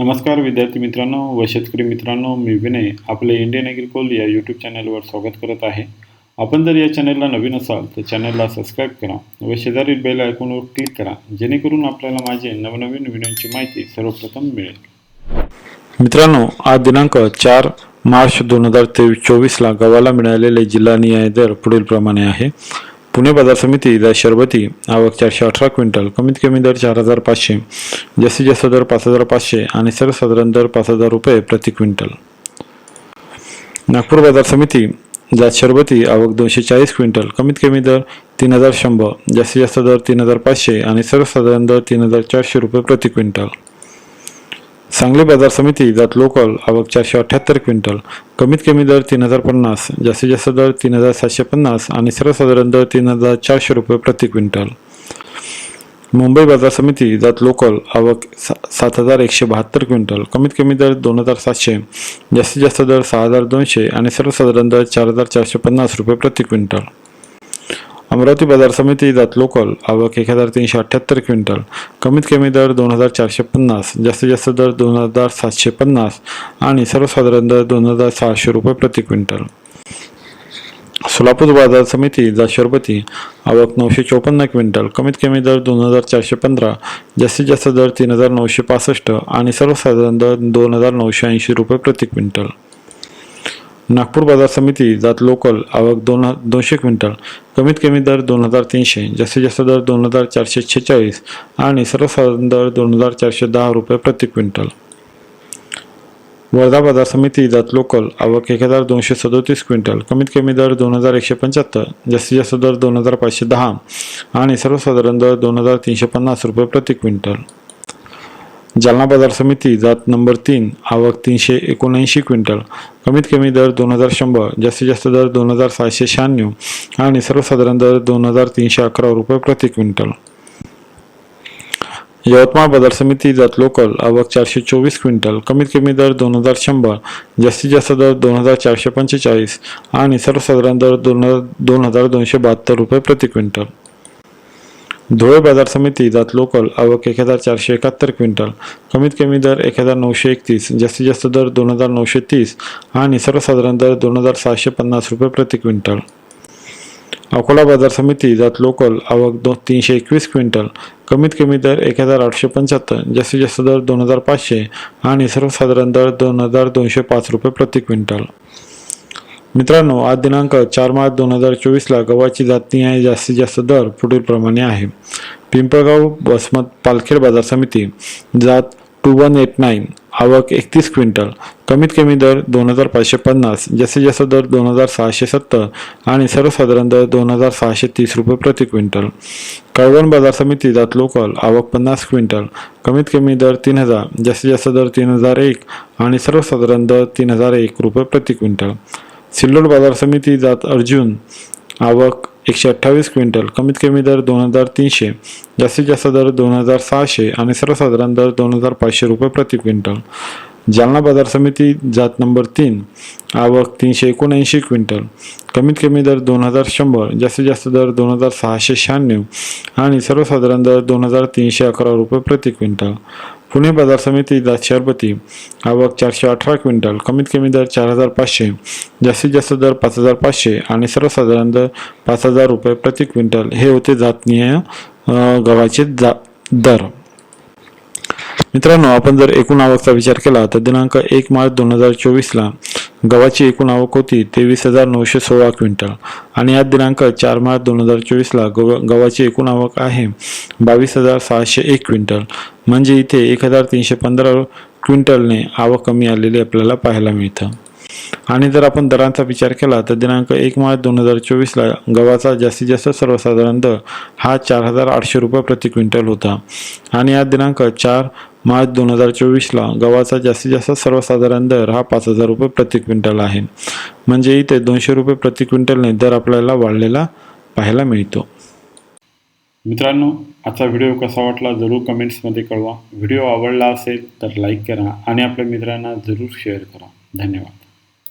नमस्कार विद्यार्थी मित्रांनो व शेतकरी मित्रांनो मी विनय आपले इंडियन ॲग्रिकोल या यूट्यूब चॅनलवर स्वागत करत आहे. आपण जर या चॅनलला नवीन असाल तर चॅनलला सबस्क्राईब करा व शेजारील बेल आयकॉनवर क्लिक करा जेणेकरून आपल्याला माझे नवनवीन व्हिडिओची माहिती सर्वप्रथम मिळेल. मित्रांनो आज दिनांक चार मार्च दोन हजार तेवीस चोवीसला गव्हाला मिळालेले जिल्हा न्याय दर पुढील प्रमाणे आहे. पुणे बाजार समिती दर शरबती आवक चारशे अठरा क्विंटल कमीत कमी दर चार हजार पाचशे जास्तीत जास्त दर पाच हजार पाचशे आणि सर्वसाधारण दर पाच हजार रुपये प्रति क्विंटल. नागपूर बाजार समिती जात शरबती आवक दोनशे चाळीस क्विंटल कमीत कमी दर तीन हजार शंभर जास्तीत जास्त दर तीन हजार पाचशे आणि सर्वसाधारण दर तीन हजार चारशे रुपये प्रति क्विंटल. सांगली बाजार समिती जात लोकल आवक चारशे अठ्ठ्याहत्तर क्विंटल. कमीत कमी दर तीन हजार पन्नास जास्तीत जास्त दर तीन हजार सातशे पन्नास आणि सर्वसाधारण दर तीन हजार चारशे रुपये प्रति क्विंटल. मुंबई बाजार समिती जात लोकल आवक सा सात हजार एकशे बहात्तर क्विंटल. कमीत कमी दर दोन हजार सातशे जास्तीत जास्त दर सहा हजार दोनशे आणि सर्वसाधारण दर चार हजार चारशे पन्नास रुपये प्रति क्विंटल. अमरावती बाजार समिती जात लोकल आवक एक हजार तीनशे अठ्ठ्याहत्तर क्विंटल. कमीत कमी दर दोन हजार चारशे पन्नास जास्तीत जास्त दर दोन हजार सातशे पन्नास आणि सर्वसाधारण दर दोन हजार सहाशे रुपये प्रति क्विंटल. सोलापूर बाजार समिती जात आवक नऊशे चोपन्न क्विंटल कमीत कमी दर दोन हजार चारशे पंधरा जास्तीत जास्त दर तीन हजार नऊशे पासष्ट आणि सर्वसाधारण दर दोन हजार नऊशे ऐंशी रुपये प्रति क्विंटल. नागपूर बाजार समिती जात लोकल आवक दोन दोनशे क्विंटल कमीत कमी दर दोन हजार तीनशे जास्तीत जास्त दर दोन हजार चारशे छेचाळीस आणि सर्वसाधारण दर दोन हजार चारशे दहा रुपये प्रति क्विंटल. वर्धा बाजार समिती जात लोकल आवक एक हजार दोनशे सदोतीस क्विंटल कमीत कमी दर दोन हजार एकशे पंच्याहत्तर जास्तीत जास्त दर दोन हजार पाचशे दहा आणि सर्वसाधारण दर दोन हजार तीनशे पन्नास रुपये प्रति क्विंटल. जालना बाजार समिती जात नंबर तीन आवक तीनशे एकोणऐंशी क्विंटल. कमीत कमी दर दोन हजार शंभर जास्तीत जास्त दर दोन हजार सहाशे शहाण्णव आणि सर्वसाधारण दर दोन हजार तीनशे अकरा रुपये प्रति क्विंटल. यवतमाळ बाजार समिती जात लोकल आवक चारशे चोवीस क्विंटल. कमीत कमी दर दोन हजार शंभर जास्तीत जास्त दर दोन हजार चारशे पंचेचाळीस आणि सर्वसाधारण दर दोन हजार दोन हजार दोनशे बहात्तर रुपये प्रति क्विंटल. धुळे बाजार समिती जात लोकल आवक एक हजार चारशे एकाहत्तर क्विंटल. कमीत कमी दर एक हजार नऊशे एकतीस जास्तीत जास्त दर दोन हजार नऊशे तीस आणि सर्वसाधारण दर दोन हजार सहाशे पन्नास रुपये प्रति क्विंटल. अकोला बाजार समिती जात लोकल आवक दो तीनशे एकवीस क्विंटल. कमीत कमी दर एक हजार आठशे पंच्याहत्तर जास्तीत जास्त दर दोन हजार पाचशे आणि सर्वसाधारण दर दोन हजार दोनशे पाच रुपये प्रति क्विंटल. मित्रांनो आज दिनांक चार मार्च दोन हजार चोवीसला गव्हाची जाती आहे जास्तीत जास्त दर पुढील प्रमाणे आहे. पिंपळगाव वसमत पालखेड बाजार समिती जात टू वन एट नाईन आवक एकतीस क्विंटल कमीत कमी दर दोन हजार पाचशे पन्नास जास्तीत जास्त दर दोन हजार सहाशे सत्तर आणि सर्वसाधारण दर दोन हजार सहाशे तीस रुपये प्रति क्विंटल. कळवण बाजार समिती जात लोकल आवक पन्नास क्विंटल कमीत कमी दर तीन हजार जास्तीत जास्त दर तीन हजार एक आणि सर्वसाधारण दर तीन हजार एक रुपये प्रति क्विंटल. सिल्लोड बाजार समिती जात अर्जुन. आवक एकशे अठ्ठावीस क्विंटल. कमीत कमी दर दोन हजार तीनशे. जास्तीत जास्त दर दोन हजार सहाशे आणि सर्वसाधारण दर दोन हजार पाचशे रुपये प्रति क्विंटल. जालना बाजार समिती जात नंबर तीन. आवक तीनशे एकोणऐंशी क्विंटल. कमीत कमी दर दोन हजार शंभर. जास्तीत जास्त दर दोन हजार सहाशे शहाण्णव आणि सर्वसाधारण दर दोन हजार तीनशे अकरा रुपये प्रति क्विंटल. पुणे बाजार समिती जात शरबती आवक चारशे अठरा क्विंटल कमीत कमी दर चार हजार पाचशे जास्तीत जास्त दर पाच हजार पाचशे आणि सर्वसाधारण दर पाच हजार रुपये प्रति क्विंटल. हे होते जातनीय गव्हाचे जा दर. मित्रांनो आपण जर एकूण आवकचा विचार केला तर दिनांक एक मार्च दोन हजार चोवीसला गव्हाची एकूण आवक होती तेवीस हजार नऊशे सोळा क्विंटल. आणि आज दिनांक चार मार्च दोन हजार चोवीसला गव गव्हाची एकूण आवक आहे बावीस हजार सहाशे एक क्विंटल. म्हणजे इथे एक हजार तीनशे पंधरा क्विंटलने आवक कमी आलेली आपल्याला पाहायला मिळतं. आणि जर आपण दरांचा विचार केला तर दिनांक एक मार्च दोन हजार चोवीसला गव्हाचा जास्तीत जास्त सर्वसाधारण दर हा चार हजार आठशे रुपये प्रति क्विंटल होता. आणि हा दिनांक चार मार्च दोन हजार चोवीसला गव्हाचा जास्तीत जास्त सर्वसाधारण दर हा पाच हजार रुपये प्रति क्विंटल आहे. म्हणजे इथे दोनशे रुपये प्रति क्विंटलने दर आपल्याला वाढलेला पाहायला मिळतो. मित्रांनो आजचा व्हिडिओ कसा वाटला जरूर कमेंट्समध्ये कळवा. व्हिडिओ आवडला असेल तर लाईक करा आणि आपल्या मित्रांना जरूर शेअर करा. धन्यवाद.